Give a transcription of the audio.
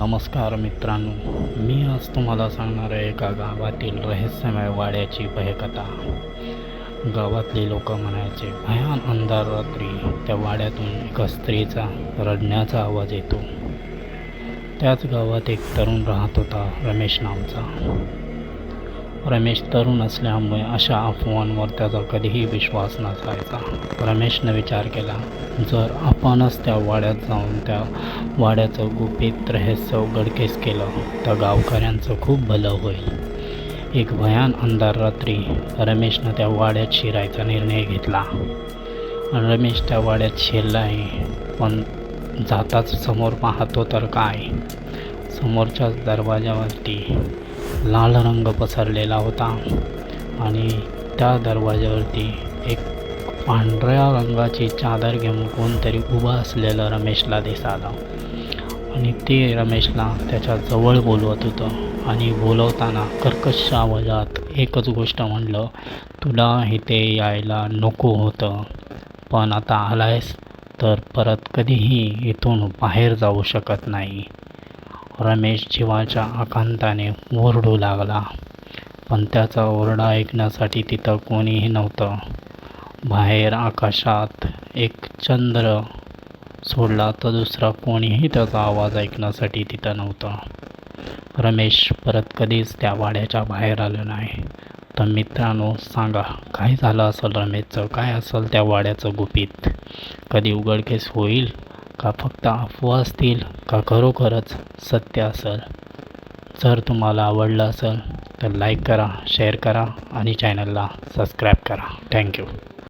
नमस्कार मित्रांनो मी आज तुम्हाला सांगणार आहे एका गावातील रहस्यमय वाड्याची भयकथा. गावातली लोक म्हणायचे भयान अंधार रात्री त्या वाड्यातून एका स्त्रीचा रडण्याचा आवाज येतो. त्याच गावात एक तरुण राहत होता रमेश नावचा रमेश तरुण असल्यामुळे अशा अफवांवर त्याचा कधीही विश्वास नसायचा. रमेशनं विचार केला जर आपणच त्या वाड्यात जाऊन त्या वाड्याचं गुपित रहस्य गडकेस केलं तर गावकऱ्यांचं खूप भलं होईल. एक भयान अंधार रात्री रमेशनं त्या वाड्यात शिरायचा निर्णय घेतला. रमेश त्या वाड्यात शिरलाही पण जाताच समोर पाहतो तर काय? समोरच्याच दरवाजावरती लाल रंग पसरलेला होता आणि त्या दरवाजावरती एक पांढऱ्या रंगाची चादर घेऊन कोणतरी उभा असलेलं रमेशला दिसालं. आणि ते रमेशला त्याच्याजवळ बोलवत होतं आणि बोलवताना कर्कश आवाजात एकच गोष्ट म्हणलं तुला इथे यायला नको होतं. पण आता आलायस तर परत कधीही इथून बाहेर जाऊ शकत नाही. रमेश जीवाच्या आकांताने ओरडू लागला. पण त्याचा ओरडा ऐकण्यासाठी तिथं कोणीही नव्हतं. बाहेर आकाशात एक चंद्र सोडला तर दुसरा कोणीही त्याचा आवाज ऐकण्यासाठी तिथं नव्हता. रमेश परत कधीच त्या वाड्याच्या बाहेर आलं नाही. तर मित्रांनो सांगा काय झालं असेल रमेशचं? काय असेल त्या वाड्याचं गुपित? कधी उघडकेस होईल? का फक्त अफवा असतील का खरोखरच सत्य असेल? जर तुम्हाला आवडलं असेल तर लाईक करा शेअर करा आणि चॅनलला सबस्क्राईब करा. थँक्यू